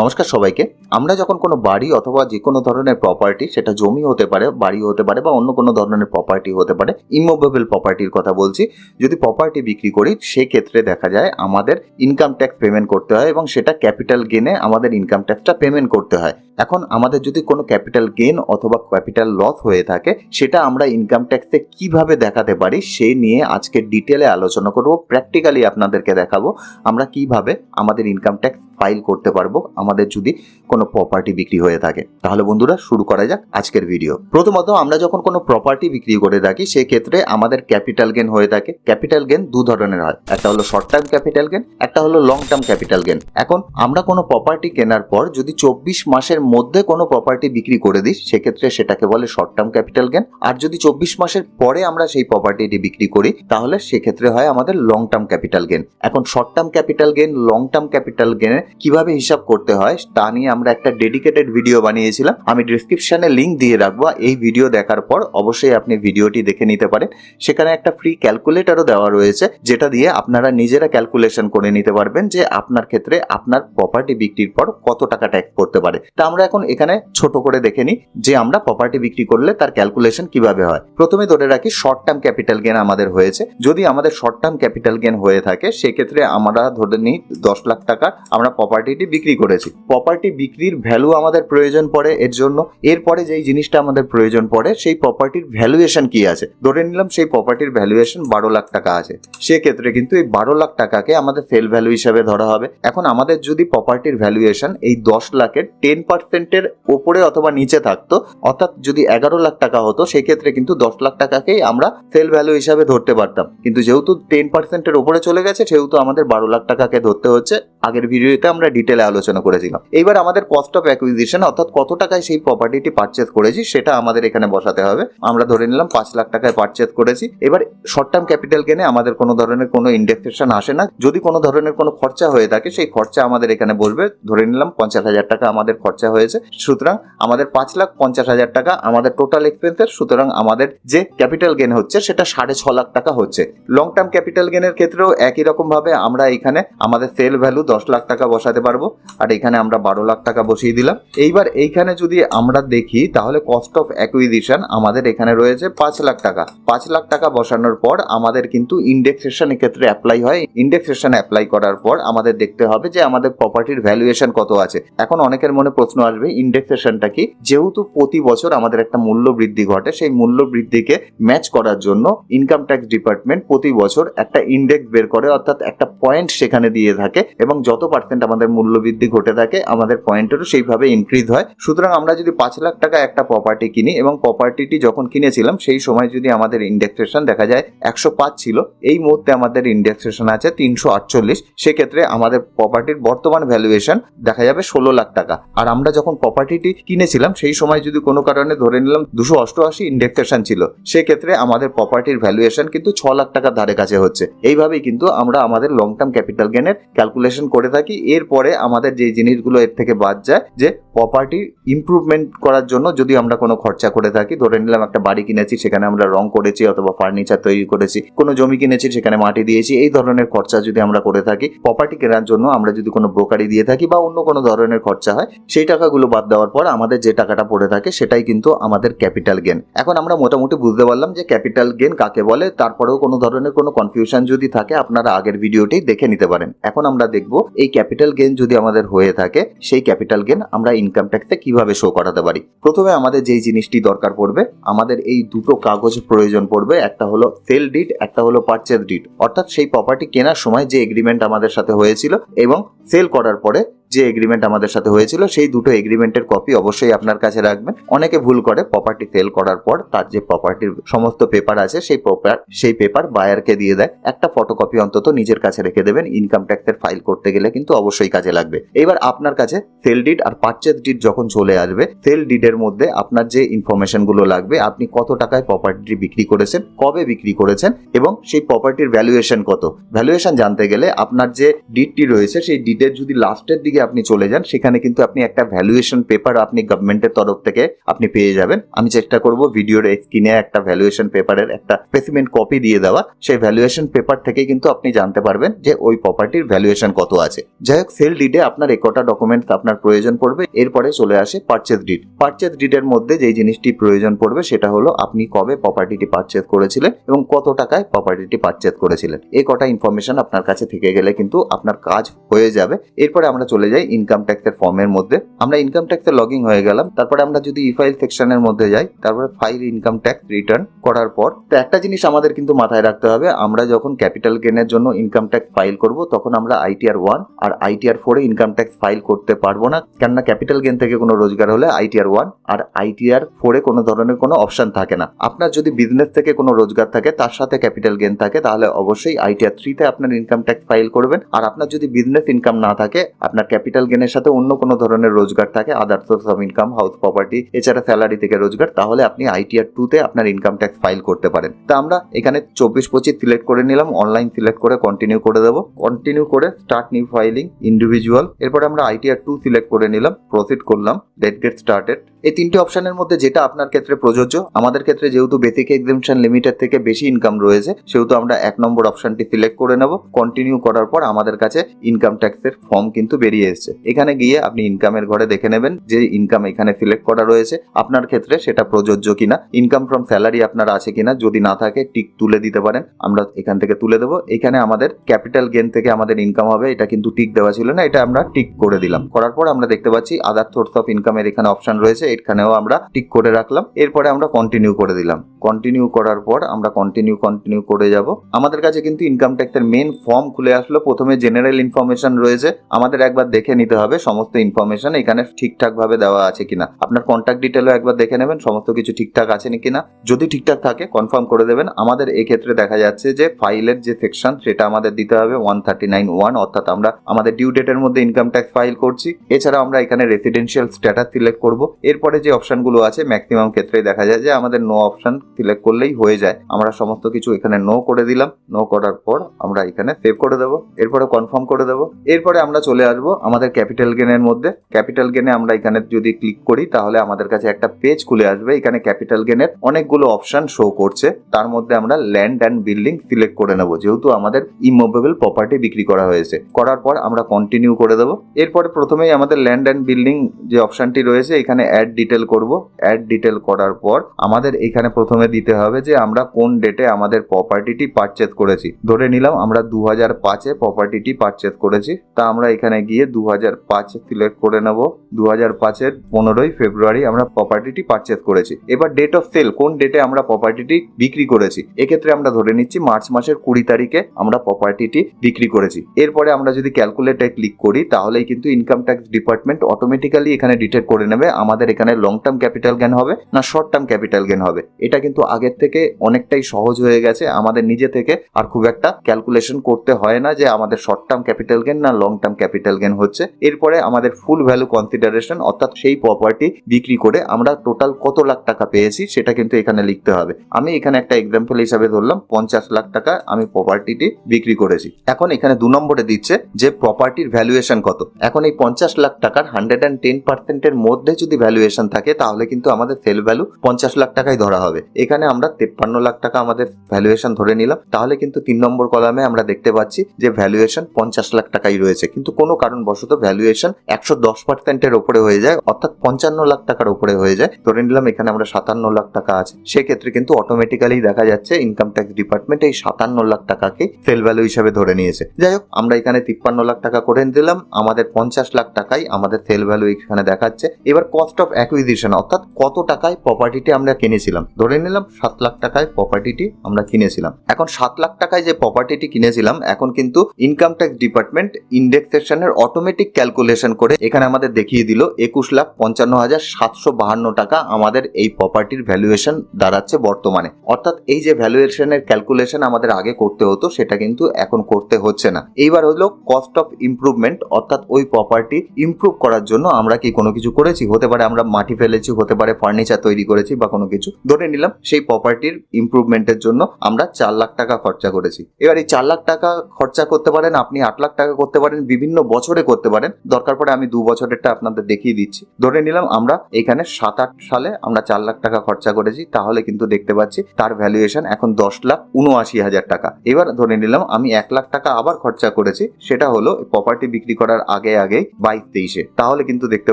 নমস্কার সবাইকে। আমরা যখন কোনো বাড়ি অথবা যে কোনো ধরনের প্রপার্টি সেটা জমি হতে পারে, বাড়ি হতে পারে বা অন্য কোনো ধরনের প্রপার্টি হতে পারে ইমুভেবল প্রপার্টির কথা বলছি, যদি প্রপার্টি বিক্রি করি, সেক্ষেত্রে দেখা যায় আমাদের ইনকাম ট্যাক্স পেমেন্ট করতে হয় এবং সেটা ক্যাপিটাল গেনে আমাদের ইনকাম ট্যাক্সটা পেমেন্ট করতে হয়। এখন আমাদের যদি কোনো ক্যাপিটাল গেন অথবা ক্যাপিটাল লস হয়ে থাকে, সেটা আমরা ইনকাম ট্যাক্সে কীভাবে দেখাতে পারি সেই নিয়ে আজকে ডিটেলে আলোচনা করব প্র্যাকটিক্যালি আপনাদেরকে দেখাবো, আমরা কীভাবে আমাদের ইনকাম ট্যাক্স ফাইল করতে পারব, আমাদের যদি কোনো প্রপার্টি বিক্রি হয়ে থাকে। তাহলে বন্ধুরা, শুরু করা যাক আজকের ভিডিও প্রথমত আমরা যখন কোনো প্রপার্টি বিক্রি করে থাকি, সেক্ষেত্রে আমাদের ক্যাপিটাল গেন হয়ে থাকে। ক্যাপিটাল গেন দু ধরনের হয়। একটা হলো শর্ট টার্ম ক্যাপিটাল গেন একটা হলো লং টার্ম ক্যাপিটাল গেন এখন আমরা কোনো প্রপার্টি কেনার পর যদি চব্বিশ মাসের মধ্যে কোনো প্রপার্টি বিক্রি করে দিই, সেক্ষেত্রে সেটাকে বলে শর্ট টার্ম ক্যাপিটাল গেন আর যদি চব্বিশ মাসের পরে আমরা সেই প্রপার্টিটি বিক্রি করি, তাহলে সেক্ষেত্রে হয় আমাদের লং টার্ম ক্যাপিটাল গেন এখন short term capital gain long term capital গেনের কীভাবে হিসাব করতে হয়, তা নিয়ে আমরা একটা ডেডিকেটেড ভিডিও বানিয়েছিলাম। আমি ডিসক্রিপশনে লিংক দিয়ে রাখব এই ভিডিও দেখার পর অবশ্যই আপনি ভিডিওটি দেখে নিতে পারেন। সেখানে একটা ফ্রি ক্যালকুলেটরও দেওয়া রয়েছে, যেটা দিয়ে আপনারা নিজেরা ক্যালকুলেশন করে নিতে পারবেন যে আপনার ক্ষেত্রে আপনার প্রপার্টি বিক্রির পর কত টাকা ট্যাক্স করতে পারে। তা আমরা এখন এখানে ছোট করে দেখে নিই যে আমরা প্রপার্টি বিক্রি করলে তার ক্যালকুলেশন কীভাবে হয়। প্রথমে ধরে রাখি শর্ট টার্ম ক্যাপিটাল গেন আমাদের হয়েছে। যদি আমাদের শর্ট টার্ম ক্যাপিটাল গেন হয়ে থাকে, সেক্ষেত্রে আমরা ধরে নিই দশ লাখ টাকা আমরা প্রপার্টিটি বিক্রি করেছি। প্রপার্টি বিক্রির ভ্যালু আমাদের প্রয়োজন পড়ে এর জন্য। এরপরে যেই জিনিসটা আমাদের প্রয়োজন পড়ে, সেই প্রপার্টির ভ্যালুয়েশন কি আছে? ধরে নিলাম সেই প্রপার্টির ভ্যালুয়েশন বারো লাখ টাকা আছে। সেক্ষেত্রে কিন্তু এই বারো লাখ টাকাকে আমাদের সেল ভ্যালু হিসাবে ধরা হবে। এখন আমাদের যদি প্রপার্টির ভ্যালুয়েশন এই দশ লাখের টেন পার্সেন্টের ওপরে অথবা নিচে থাকতো, অর্থাৎ যদি এগারো লাখ টাকা হতো, সেক্ষেত্রে কিন্তু দশ লাখ টাকাকেই আমরা সেল ভ্যালু হিসাবে ধরতে পারতাম। কিন্তু যেহেতু টেন পার্সেন্টের ওপরে চলে গেছে, সেহেতু আমাদের বারো লাখ টাকাকে ধরতে হচ্ছে। আগের ভিডিওতে আমরা ডিটেলে আলোচনা করেছিলাম। এইবার আমাদের কস্ট অফ অ্যাকুইজিশন অর্থাৎ কত টাকায় সেই প্রপার্টিটি পারচেস করেছি, সেটা আমাদের এখানে বসাতে হবে। আমরা ধরে নিলাম পাঁচ লাখ টাকায় পারচেস করেছি। এবার শর্ট টার্ম ক্যাপিটাল গেনে আমাদের কোনো ধরনের কোনো ইন্ডেক্সেশন আসে না। যদি কোনো ধরনের কোনো খরচা হয়ে থাকে, সেই খরচা আমাদের এখানে বসবে। ধরে নিলাম পঞ্চাশ হাজার টাকা আমাদের খরচা হয়েছে। সুতরাং আমাদের পাঁচ লাখ পঞ্চাশ হাজার টাকা আমাদের টোটাল এক্সপেন্সের সুতরাং আমাদের যে ক্যাপিটাল গেন হচ্ছে, সেটা সাড়ে ছ লাখ টাকা হচ্ছে। লং টার্ম ক্যাপিটাল গেনের ক্ষেত্রেও একই রকম ভাবে আমরা এখানে আমাদের সেল ভ্যালু দশ লাখ টাকা বসাতে পারব। আর এখানে আমরা বারো লাখ টাকা বসিয়ে দিলাম। এইবার এইখানে যদি আমরা দেখি, তাহলে কস্ট অফ অ্যাকুইজিশন আমাদের এখানে রয়েছে পাঁচ লাখ টাকা। পাঁচ লাখ টাকা বসানোর পর আমাদের কিন্তু ইন্ডেক্সেশন ক্ষেত্রে অ্যাপ্লাই হয়। ইন্ডেক্সেশন অ্যাপ্লাই করার পর আমাদের দেখতে হবে যে আমাদের প্রপার্টির ভ্যালুয়েশন কত আছে। এখন অনেকের মনে প্রশ্ন আসবে ইন্ডেক্সেশনটা কি? যেহেতু প্রতি বছর আমাদের একটা মূল্য বৃদ্ধি ঘটে, সেই মূল্য বৃদ্ধিকে ম্যাচ করার জন্য ইনকাম ট্যাক্স ডিপার্টমেন্ট প্রতি বছর একটা ইন্ডেক্স বের করে, অর্থাৎ একটা পয়েন্ট সেখানে দিয়ে থাকে। এবং যত পার্সেন্ট আমাদের মূল্য বৃদ্ধি ঘটে থাকে, আমাদের পয়েন্টেরও সেইভাবে ইনক্রিজ হয়। সুতরাং আমরা যদি পাঁচ লাখ টাকা একটা প্রপার্টি কিনি এবং প্রপার্টিটি যখন কিনেছিলাম, সেই সময় যদি আমাদের ইন্ডেক্সেশন দেখা যায় একশো পাঁচ ছিল, এই মুহূর্তে আমাদের ইন্ডেক্সেশন আছে তিনশো আটচল্লিশ। সেক্ষেত্রে আমাদের প্রপার্টির বর্তমান ভ্যালুয়েশন দেখা যাবে ষোলো লাখ টাকা। আর আমরা যখন প্রপার্টিটি কিনেছিলাম, সেই সময় যদি কোনো কারণে ধরে নিলাম দুশো অষ্টআশি ইন্ডেক্সেশন ছিল, সেক্ষেত্রে আমাদের প্রপার্টির ভ্যালুয়েশন কিন্তু ছ লাখ টাকার ধারে কাছে হচ্ছে। এইভাবেই কিন্তু আমরা আমাদের লং টার্ম ক্যাপিটাল গেনের ক্যালকুলেশন করে থাকি। এরপরে আমাদের যে জিনিসগুলো এর থেকে বাদ যায়, যে প্রপার্টি ইমপ্রুভমেন্ট করার জন্য যদি আমরা কোনো খরচা করে থাকি, ধরে নিলাম একটা বাড়ি কিনেছি, সেখানে আমরা রং করেছি অথবা ফার্নিচার তৈরি করেছি, কোনো জমি কিনেছি, সেখানে মাটি দিয়েছি, এই ধরনের খরচা যদি আমরা করে থাকি প্রপার্টি কেনার জন্য আমরা যদি কোনো ব্রোকারি দিয়ে থাকি বা অন্য কোনো ধরনের খরচা হয়, সেই টাকাগুলো বাদ দেওয়ার পর আমাদের যে টাকাটা পড়ে থাকে, সেটাই কিন্তু আমাদের ক্যাপিটাল গেন এখন আমরা মোটামুটি বুঝতে পারলাম যে ক্যাপিটাল গেন কাকে বলে, তারপরেও কোনো ধরনের কোনো কনফিউশন যদি থাকে, আপনারা আগের ভিডিওটি দেখে নিতে পারেন। এখন আমরা দেখব এই ক্যাপিটাল গেন যদি আমাদের হয়ে থাকে, সেই ক্যাপিটাল গেন আমরা ইনকাম ট্যাক্সে কীভাবে শো করাতে পারি? প্রথমে আমাদের যেই জিনিসটি দরকার পড়বে, আমাদের এই দুটো কাগজ প্রয়োজন পড়বে, একটা হলো সেল ডিট একটা হলো পারচেজ ডিট অর্থাৎ সেই প্রপার্টি কেনার সময় যে এগ্রিমেন্ট আমাদের সাথে হয়েছিল এবং সেল করার পরে যে এগ্রিমেন্ট আমাদের সাথে হয়েছিল, সেই দুটো এগ্রিমেন্টের কপি অবশ্যই আপনার কাছে রাখবেন। অনেকে ভুল করে প্রপার্টি সেল করার পর তার যে প্রপার্টির সমস্ত পেপার আছে, সেই পেপার সেই পেপার বায়ারকে দিয়ে দেয়। একটা ফটোকপি অন্তত নিজের কাছে রেখে দেবেন ইনকাম ট্যাক্সের ফাইল করতে গেলে কিন্তু অবশ্যই কাজে লাগবে। এবার আপনার কাছে সেল ডিড আর পারচেজ ডিড যখন চলে আসবে সেল ডিডের মধ্যে আপনার যে ইনফরমেশনগুলো লাগবে, আপনি কত টাকায় প্রপার্টি বিক্রি করেছেন, কবে বিক্রি করেছেন, এবং সেই প্রপার্টির ভ্যালুয়েশন কত? ভ্যালুয়েশন জানতে গেলে আপনার যে ডিডটি রয়েছে, সেই ডিডের যদি লাস্টের দিকে আপনি চলে যান, সেখানে কিন্তু আপনি একটা ভ্যালুয়েশন পেপার আপনি গভর্নমেন্টের তরফ থেকে আপনি পেয়ে যাবেন। আমি চেষ্টা করব ভিডিওর স্ক্রিনে একটা ভ্যালুয়েশন পেপারের একটা স্পেসিমেন্ট কপি দিয়ে দেওয়া। সেই ভ্যালুয়েশন পেপার থেকে কিন্তু আপনি জানতে পারবেন যে ওই প্রপার্টির ভ্যালুয়েশন কত আছে। যাই হোক সেল ডিডে আপনার একটা ডকুমেন্ট আপনার প্রয়োজন পড়বে। এরপরে চলে আসে পারচেজ ডিড পারচেজ ডিডের মধ্যে যেই জিনিসটি প্রয়োজন পড়বে, সেটা হলো আপনি কবে প্রপার্টিটি পারচেজ করেছিলেন এবং কত টাকায় প্রপার্টিটি পারচেজ করেছিলেন। এই কটা ইনফরমেশন আপনার কাছে থেকে গেলে কিন্তু আপনার কাজ হয়ে যাবে। এরপরে আমরা চলে যাই ইনকাম ট্যাক্সের ফর্মের মধ্যে। আমরা ইনকাম ট্যাক্সে লগ হয়ে গেলাম। তারপরে আমরা যদি ই ফাইল সেকশনের মধ্যে যাই, তারপরে ফাইল ইনকাম ট্যাক্স রিটার্ন করার পর, তো একটা জিনিস আমাদের কিন্তু মাথায় রাখতে হবে, আমরা যখন ক্যাপিটাল গেনের জন্য ইনকাম ট্যাক্স ফাইল করব, তখন আমরা আইটিআর ওয়ান আর আইটিআর ফোরে ইনকাম ট্যাক্স ফাইল করতে পারব না। কেননা ক্যাপিটাল গেন থেকে কোনো রোজগার হলে আইটিআর ওয়ান আর আইটিআর ফোরে কোনো ধরনের কোনো অপশন থাকে না। আপনার যদি বিজনেস থেকে কোনো রোজগার থাকে, তার সাথে ক্যাপিটাল গেন থাকে, তাহলে অবশ্যই আইটিআর থ্রিতে আপনার ইনকাম ট্যাক্স ফাইল করবেন। আর আপনার যদি বিজনেস ইনকাম না থাকে, আপনার ক্যাপিটাল গেনের সাথে অন্য কোনো ধরনের রোজগার থাকে other source of income house property এছাড়া স্যালারি থেকে রোজগার, তাহলে আপনি আইটিআর টুতে আপনার ইনকাম ট্যাক্স ফাইল করতে পারেন। তা আমরা এখানে চব্বিশ পঁচিশ সিলেক্ট করে নিলাম অনলাইন সিলেক্ট করে কন্টিনিউ করে দেবো। কন্টিনিউ করে স্টার্ট নিউ ফাইলিং ইন্ডিভিজুয়াল এরপরে আমরা আইটিআর টু সিলেক্ট করে নিলাম প্রসিড করলাম ডেট গেট স্টার্টেড এই তিনটে অপশনের মধ্যে যেটা আপনার ক্ষেত্রে প্রযোজ্য, আমাদের ক্ষেত্রে যেহেতু বেসিক এক্সিবিশন লিমিটেড থেকে বেশি ইনকাম রয়েছে, সেহেতু আমরা এক নম্বর অপশনটি সিলেক্ট করে নেব। কন্টিনিউ করার পর আমাদের কাছে ইনকাম ট্যাক্সের ফর্ম কিন্তু বেরিয়ে এসেছে। এখানে গিয়ে আপনি ইনকামের ঘরে দেখে নেবেন যে ইনকাম এখানে সিলেক্ট করা রয়েছে। আপনার ক্ষেত্রে সেটা প্রযোজ্য কিনা ইনকাম ফ্রম স্যালারি আপনার আছে কিনা, যদি না থাকে টিক তুলে দিতে পারেন। আমরা এখান থেকে তুলে দেবো। এখানে আমাদের ক্যাপিটাল গেন থেকে আমাদের ইনকাম হবে, এটা কিন্তু টিক দেওয়া ছিল না, এটা আমরা টিক করে দিলাম। করার পর আমরা দেখতে পাচ্ছি আদার সোর্স অফ ইনকামের এখানে অপশন রয়েছে, এখানেও আমরা টিক করে রাখলাম। এরপরে আমরা কন্টিনিউ করে দিলাম। কন্টিনিউ করার পর আমরা কন্টিনিউ কন্টিনিউ করে যাব। আমাদের কাছে কিন্তু ইনকাম ট্যাক্সের মেন ফর্ম খুলে আসলো। প্রথমে জেনারেল ইনফরমেশন রয়েছে। আমাদের একবার দেখে নিতে হবে সমস্ত ইনফরমেশন এখানে ঠিকঠাক ভাবে দেওয়া আছে কিনা। আপনার কন্ট্যাক্ট ডিটেলও একবার দেখে নেবেন, সমস্ত কিছু ঠিকঠাক আছে নাকি না যদি ঠিকঠাক থাকে কনফার্ম করে দেবেন। আমাদের এক্ষেত্রে দেখা যাচ্ছে যে ফাইলের যে সেকশন সেটা আমাদের দিতে হবে ওয়ান থার্টি নাইন ওয়ান অর্থাৎ আমরা আমাদের ডিউ ডেটের মধ্যে ইনকাম ট্যাক্স ফাইল করছি। এছাড়া আমরা এখানে রেসিডেন্সিয়াল স্ট্যাটাস সিলেক্ট করব। এরপরে যে অপশনগুলো আছে ম্যাক্সিমাম ক্ষেত্রে দেখা যায় যে আমাদের নো অপশন সিলেক্ট করলেই হয়ে যায়। আমরা সমস্ত কিছু এখানে নো করে দিলাম। নো করার পর আমরা এখানে সেভ করে দেবো। এরপরে কনফার্ম করে দেবো। এরপরে আমরা চলে আসব আমাদের ক্যাপিটাল গেনের মধ্যে। ক্যাপিটাল গেনে আমরা এখানে যদি ক্লিক করি, তাহলে আমাদের কাছে একটা পেজ খুলে আসবে। এখানে ক্যাপিটাল গেনের অনেকগুলো অপশন শো করছে। তার মধ্যে আমরা ল্যান্ড অ্যান্ড বিল্ডিং সিলেক্ট করে নেব। যেহেতু আমাদের ইমুভেবল প্রপার্টি বিক্রি করা হয়েছে। করার পর আমরা কন্টিনিউ করে দেবো। এরপরে প্রথমেই আমাদের ল্যান্ড অ্যান্ড বিল্ডিং যে অপশনটি রয়েছে, এখানে অ্যাড ডিটেল করব। অ্যাড ডিটেল করার পর আমাদের এখানে প্রথমে দিতে হবে যে আমরা কোন ডেটে আমাদের প্রপার্টিটি পারচেজ করেছি। ধরে নিলাম আমরা দু হাজার পাঁচে প্রপার্টিটি পারচেজ করেছি। তা আমরা এখানে গিয়ে দু হাজার পাঁচ সিলেক্ট করে নেব। দু হাজার পাঁচের পনেরোই ফেব্রুয়ারি আমরা প্রপার্টিটি পারচেজ করেছি। এবার ডেট অফ সেল কোন ডেটে আমরা প্রপার্টিটি বিক্রি করেছি? এক্ষেত্রে আমরা ধরে নিচ্ছি মার্চ মাসের কুড়ি তারিখে আমরা প্রপার্টিটি বিক্রি করেছি। এরপরে আমরা যদি ক্যালকুলেটে ক্লিক করি, তাহলেই কিন্তু ইনকাম ট্যাক্স ডিপার্টমেন্ট অটোমেটিক্যালি এখানে ডিটেক্ট করে নেবে আমাদের এখানে লং টার্ম ক্যাপিটাল গেন হবে না শর্ট টার্ম ক্যাপিটাল গেন হবে। এটা কিন্তু আগের থেকে অনেকটাই সহজ হয়ে গেছে। আমাদের নিজে থেকে আর খুব একটা ক্যালকুলেশন করতে হয় না যে আমাদের শর্ট টার্ম ক্যাপিটাল গেন না লং টার্ম ক্যাপিটাল গেন হচ্ছে। এরপরে আমাদের ফুল ভ্যালু কনসিডারেশন অর্থাৎ সেই প্রপার্টি বিক্রি করে আমরা টোটাল কত লাখ টাকা পেয়েছি সেটা কিন্তু এখানে লিখতে হবে। আমি এখানে একটা এক্সাম্পল হিসাবে ধরলাম, পঞ্চাশ লাখ টাকা আমি প্রপার্টিটি বিক্রি করেছি। এখন এখানে দু নম্বরে দিচ্ছে যে প্রপার্টির ভ্যালুয়েশন কত। এখন এই পঞ্চাশ লাখ টাকার হান্ড্রেড অ্যান্ড টেন পার্সেন্টের মধ্যে যদি ভ্যালুয়েশন থাকে তাহলে কিন্তু আমাদের সেল ভ্যালু পঞ্চাশ লাখ টাকাই ধরা হবে। এখানে আমরা তেপ্পান্ন লাখ টাকা আমাদের ভ্যালুয়েশন ধরে নিলাম। তাহলে কিন্তু তিন নম্বর কলামে আমরা দেখতে পাচ্ছি যে ভ্যালুয়েশন পঞ্চাশ লাখ টাকাই রয়েছে। কিন্তু কোনো কারণবশত ভ্যালুয়েশন একশো দশ পার্সেন্টের ওপরে হয়ে যায়, অর্থাৎ পঞ্চান্ন লাখ টাকার উপরে হয়ে যায়। ধরে নিলাম এখানে আমরা সাতান্ন লাখ টাকা আছে। সেক্ষেত্রে কিন্তু অটোমেটিক্যালি দেখা যাচ্ছে ইনকাম ট্যাক্স ডিপার্টমেন্ট এই সাতান্ন লাখ টাকাকে সেল ভ্যালু হিসাবে ধরে নিয়েছে। যাই হোক, আমরা এখানে তিপ্পান্ন লাখ টাকা করে দিলাম। আমাদের পঞ্চাশ লাখ টাকাই আমাদের সেল ভ্যালু এখানে দেখাচ্ছে। এবার কস্ট অফ অ্যাকুইজিশন অর্থাৎ কত টাকায় প্রপার্টিটি আমরা কিনেছিলাম? ধরে নিলাম সাত লাখ টাকায় প্রপার্টিটি আমরা কিনেছিলাম। এখন সাত লাখ টাকায় যে প্রপার্টিটি কিনেছিলাম, এখন কিন্তু ইনকাম ট্যাক্স ডিপার্টমেন্ট ইন্ডেক্সেশনের অটোমেটিক ক্যালকুলেশন করে এখানে আমাদের দেখিয়ে দিল, একুশ লাখ পঞ্চান্ন হাজার সাতশো বাহান্ন টাকা আমাদের এই প্রপার্টির ভ্যালুয়েশন দাঁড়াচ্ছে বর্তমানে। অর্থাৎ এই যে ভ্যালুয়েশনের ক্যালকুলেশন আমাদের আগে করতে হতো, সেটা কিন্তু এখন করতে হচ্ছে না। এইবার হলো কস্ট অফ ইম্প্রুভমেন্ট অর্থাৎ ওই প্রপার্টি ইমপ্রুভ করার জন্য আমরা কি কোনো কিছু করেছি? হতে পারে আমরা মাটি ফেলেছি, হতে পারে ফার্নিচার তৈরি করেছি বা কোনো কিছু। ধরে নিলাম সেই প্রপার্টির ইমপ্রুভমেন্টের জন্য আমরা চার লাখ টাকা খরচা করেছি। এবার এই চার লাখ টাকা খরচা করতে পারেন, আপনি আট লাখ টাকা করতে পারেন, বিভিন্ন বছরে করতে পারেন। দরকার পড়ে আমি দু বছরেরটা আপনাদের দেখিয়ে দিচ্ছি। ধরে নিলাম আমরা এখানে সাত আট সালে আমরা চার লাখ টাকা খরচা করেছি, তাহলে কিন্তু দেখতে পাচ্ছি তার ভ্যালুয়েশন এখন দশ লাখ উনআশি হাজার টাকা। এবার ধরে নিলাম আমি এক লাখ টাকা আবার খরচা করেছি, সেটা হলো প্রপার্টি বিক্রি করার আগে আগে বাইশ তেইশে। তাহলে কিন্তু দেখতে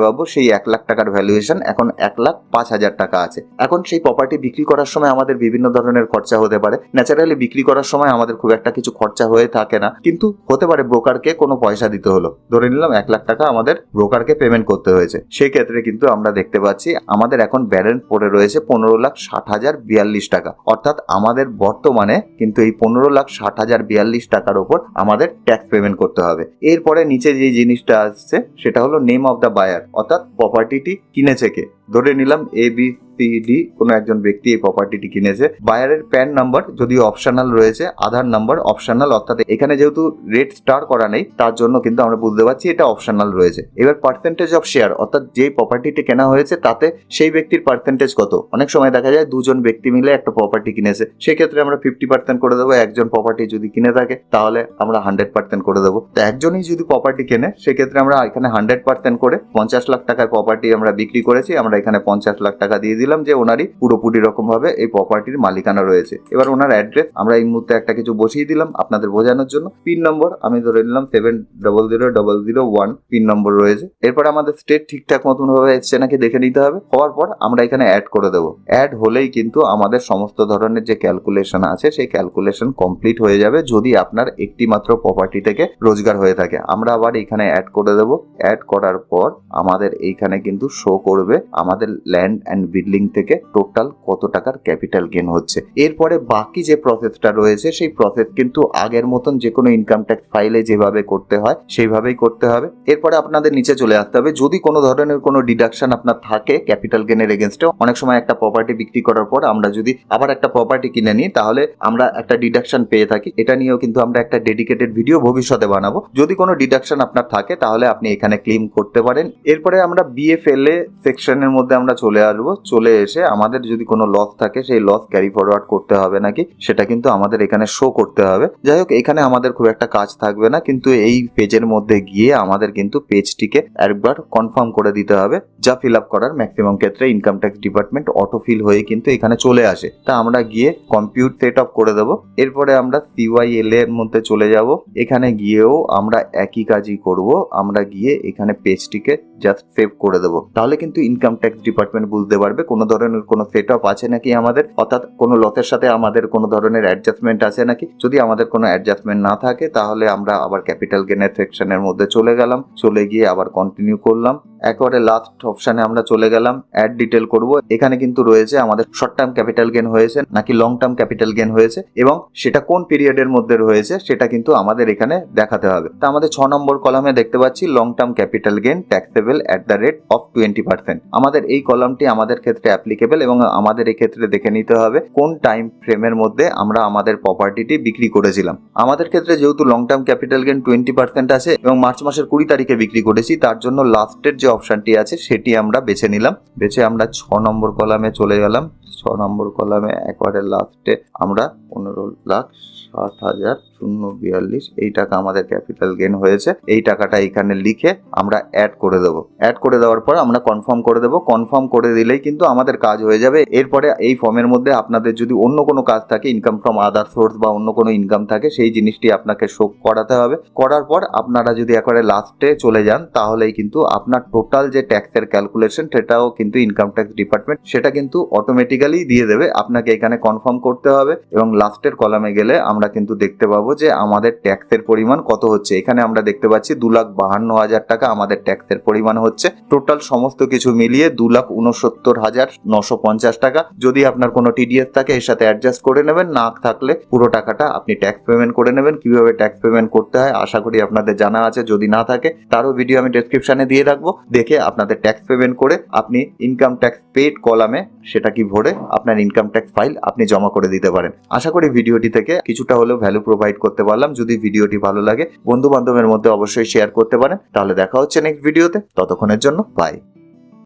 পাবো সেই এক লাখ টাকার ভ্যালুয়েশন এখন এক লাখ পাঁচ হাজার টাকা আছে। এখন সেই প্রপার্টি বিক্রি করার সময় আমাদের বিভিন্ন ধরনের খরচা হতে পারে। ন্যাচারালি বিক্রি করার সময় আমাদের খুব একটা কিছু খরচা হয়ে থাকে না। কিন্তু হতে পারে ব্রোকারকে কোনো পয়সা দিতে হলো। ধরে নিলাম এক লাখ টাকা আমাদের ব্রোকারকে পেমেন্ট করতে হয়েছে। সেক্ষেত্রে কিন্তু আমরা দেখতে পাচ্ছি আমাদের এখন ব্যালেন্স পড়ে রয়েছে পনেরো লাখ ষাট হাজার বিয়াল্লিশ টাকা। অর্থাৎ আমাদের বর্তমানে কিন্তু এই পনেরো লাখ ষাট হাজার বিয়াল্লিশ টাকার ওপর আমাদের ট্যাক্স পেমেন্ট করতে হবে। এরপরে নিচে যে জিনিসটা আসছে সেটা হলো নেম অফ দ্য বায়ার অর্থাৎ প্রপার্টিটি কিনেছে কে? ধরে নিলাম এ বি সি ডি কোনো একজন ব্যক্তি এই প্রপার্টিটি কিনেছে। বায়ারের প্যান নাম্বার যদি অপশনাল রয়েছে আধার নাম্বার অপশনাল অর্থাৎ এখানে যেহেতু রেড স্টার করা নেই, তার জন্য কিন্তু আমরা বুঝতে পারছি এটা অপশনাল রয়েছে। এবার পার্সেন্টেজ অফ শেয়ার অর্থাৎ যে প্রপার্টিটি কেনা হয়েছে, তাতে সেই ব্যক্তির পার্সেন্টেজ কত? অনেক সময় দেখা যায় দুজন ব্যক্তি মিলে একটা প্রপার্টি কিনেছে, সেক্ষেত্রে আমরা ফিফটি পার্সেন্ট করে দেবো, একজন প্রপার্টি যদি কিনে থাকে, তাহলে আমরা হান্ড্রেড পার্সেন্ট করে দেবো। তো একজনই যদি প্রপার্টি কেনে, সেক্ষেত্রে আমরা এখানে হান্ড্রেড পার্সেন্ট করে পঞ্চাশ লাখ টাকার প্রপার্টি আমরা বিক্রি করেছি, আমরা এখানে পঞ্চাশ লাখ টাকা দিয়ে দিলাম যে ওনারই পুরোপুরি রকম ভাবে এই প্রপার্টির মালিকানা রয়েছে। এবার ওনার অ্যাড্রেস আমরা এই মুহূর্তে একটা কিছু বসিয়ে দিলাম আপনাদের বোঝানোর জন্য। পিন নম্বর আমি ধরে নিলাম seven double zero double zero one pin number রয়েছে। এরপর আমাদের স্টেট ঠিকঠাক মতন ভাবে এসছে নাকি দেখে নিতে হবে। হওয়ার পর আমরা এখানে অ্যাড করে দেবো। অ্যাড হলেই কিন্তু আমাদের সমস্ত ধরনের যে ক্যালকুলেশন আছে, সেই ক্যালকুলেশন কমপ্লিট হয়ে যাবে যদি আপনার একটি মাত্র প্রপার্টি থেকে রোজগার হয়ে থাকে। আমরা আবার এখানে অ্যাড করে দেবো। অ্যাড করার পর আমাদের এইখানে কিন্তু শো করবে আমাদের ল্যান্ড অ্যান্ড বিল্ডিং থেকে টোটাল কত টাকার ক্যাপিটাল গেন হচ্ছে? এরপরে বাকি যে প্রসেসটা রয়েছে, সেই প্রসেস কিন্তু আগের মতন যে কোনো ইনকাম ট্যাক্স ফাইলে যেভাবে করতে হয়, সেইভাবেই করতে হবে। এরপরে আপনাদের নিচে চলে আসতে হবে, যদি কোনো ধরনের কোনো ডিডাকশন আপনার থাকে ক্যাপিটাল গেনের এগেনস্টে অনেক সময় একটা প্রপার্টি বিক্রি করার পর আমরা যদি আবার একটা প্রপার্টি কিনে নিই, তাহলে আমরা একটা ডিডাকশন পেয়ে থাকি। এটা নিয়েও কিন্তু আমরা একটা ডেডিকেটেড ভিডিও ভবিষ্যতে বানাবো। যদি কোনো ডিডাকশন আপনার থাকে, তাহলে আপনি এখানে ক্লেম করতে পারেন। এরপরে আমরা বিএফএল এ সেকশনের মধ্যে আমরা চলে আসব। চলে এসে আমাদের যদি কোনো লস থাকে, সেই লস ক্যারি ফরওয়ার্ড করতে হবে নাকি? সেটা কিন্তু আমাদের এখানে শো করতে হবে। যাই হোক, এখানে আমাদের খুব একটা কাজ থাকবে না, কিন্তু এই পেজের মধ্যে গিয়ে আমাদের কিন্তু পেজটিকে একবার কনফার্ম করে দিতে হবে। যা ফিল আপ করার ম্যাক্সিমাম ক্ষেত্রে income tax department auto fill হয়ে কিন্তু এখানে চলে আসে। তা আমরা গিয়ে কম্পিউট সেট আপ করে দেবো। এরপরে আমরা সিওয়াইএল এর মধ্যে চলে যাব। এখানে গিয়েও আমরা একই কাজই করব। আমরা গিয়ে এখানে পেজটিকে জাস্ট সেভ করে দেবো। তাহলে কিন্তু ইনকাম ট্যাক্স ডিপার্টমেন্ট বুঝতে পারবে, কোনো ধরনের কোনো সেট আপ আছে নাকি আমাদের? অর্থাৎ কোনো লসের সাথে আমাদের কোনো ধরনের অ্যাডজাস্টমেন্ট আছে নাকি? যদি আমাদের কোনো অ্যাডজাস্টমেন্ট না থাকে, তাহলে আমরা আবার ক্যাপিটাল গেনের সেকশনের মধ্যে চলে গেলাম, চলে গিয়ে আবার কন্টিনিউ করলাম। একেবারে লাস্ট অপশানে আমরা চলে গেলাম। অ্যাড ডিটেল করব। এখানে কিন্তু রয়েছে আমাদের শর্ট টার্ম ক্যাপিটাল গেন হয়েছে, নাকি লং টার্ম ক্যাপিটাল গেন হয়েছে, এবং সেটা কোন পিরিয়ডের মধ্যে রয়েছে, সেটা কিন্তু আমাদের এখানে দেখাতে হবে। তা আমাদের ছ নম্বর কলামে দেখতে পাচ্ছি long term capital gain taxable at the rate of twenty percent আমাদের এই কলামটি আমাদের ক্ষেত্রে অ্যাপ্লিকেবল এবং আমাদের ক্ষেত্রে দেখে নিতে হবে কোন টাইম ফ্রেমের মধ্যে আমরা আমাদের প্রপার্টিটি বিক্রি করেছিলাম। আমাদের ক্ষেত্রে যেহেতু long term capital gain twenty percent আছে, এবং মার্চ মাসের কুড়ি তারিখে বিক্রি করেছি, তার জন্য লাস্টের যে অপশনটি আছে, সেটি আমরা বেছে নিলাম। বেছে আমরা ছ নম্বর কলামে চলে গেলাম। ছ নম্বর কলামে একবারে লাস্টে আমরা পনেরো লাখ সাত হাজার শূন্য বিয়াল্লিশ, এই টাকা আমাদের ক্যাপিটাল গেন হয়েছে। এই টাকাটা এখানে লিখে আমরা অ্যাড করে দেবো। অ্যাড করে দেওয়ার পর আমরা কনফার্ম করে দেবো। কনফার্ম করে দিলেই কিন্তু আমাদের কাজ হয়ে যাবে। এরপরে এই ফর্মের মধ্যে আপনাদের যদি অন্য কোনো কাজ থাকে ইনকাম ফ্রম আদার সোর্স বা অন্য কোনো ইনকাম থাকে, সেই জিনিসটি আপনাকে শো করাতে হবে। করার পর আপনারা যদি একবারে লাস্টে চলে যান, তাহলেই কিন্তু আপনার টোটাল যে ট্যাক্সের ক্যালকুলেশন সেটাও কিন্তু ইনকাম ট্যাক্স ডিপার্টমেন্ট সেটা কিন্তু অটোমেটিক্যালি দিয়ে দেবে। আপনাকে এখানে কনফার্ম করতে হবে এবং লাস্টের কলামে গেলে আমরা কিন্তু দেখতে পাবো যে আমাদের ট্যাক্সের পরিমাণ কত হচ্ছে। এখানে আমরা দেখতে পাচ্ছি দু লাখ বাহান্ন হাজার টাকা আমাদের ট্যাক্সের পরিমাণ হচ্ছে। টোটাল সমস্ত কিছু মিলিয়ে দু লাখ উনসত্তর হাজার নশো পঞ্চাশ টাকা। যদি আপনার কোনো টিডিএস থাকে, এর সাথে অ্যাডজাস্ট করে নেবেন। না থাকলে পুরো টাকাটা আপনি ট্যাক্স পেমেন্ট করে নেবেন। কীভাবে ট্যাক্স পেমেন্ট করতে হয়, আশা করি আপনাদের জানা আছে। যদি না থাকে, তারও ভিডিও আমি ডেসক্রিপশনে দিয়ে রাখব। দেখে আপনাদের ট্যাক্স পেমেন্ট করে আপনি ইনকাম ট্যাক্স পেড কলামে সেটা কি ভরে আপনার ইনকাম ট্যাক্স ফাইল আপনি জমা করে দিতে পারেন। আশা করি ভিডিওটি থেকে কিছুটা হলেও ভ্যালু প্রোভাইড করতে পারলাম। যদি ভিডিওটি ভালো লাগে বন্ধু বান্ধবের মধ্যে অবশ্যই শেয়ার করতে পারেন। তাহলে দেখা হচ্ছে নেক্সট ভিডিওতে ততক্ষণের জন্য বাই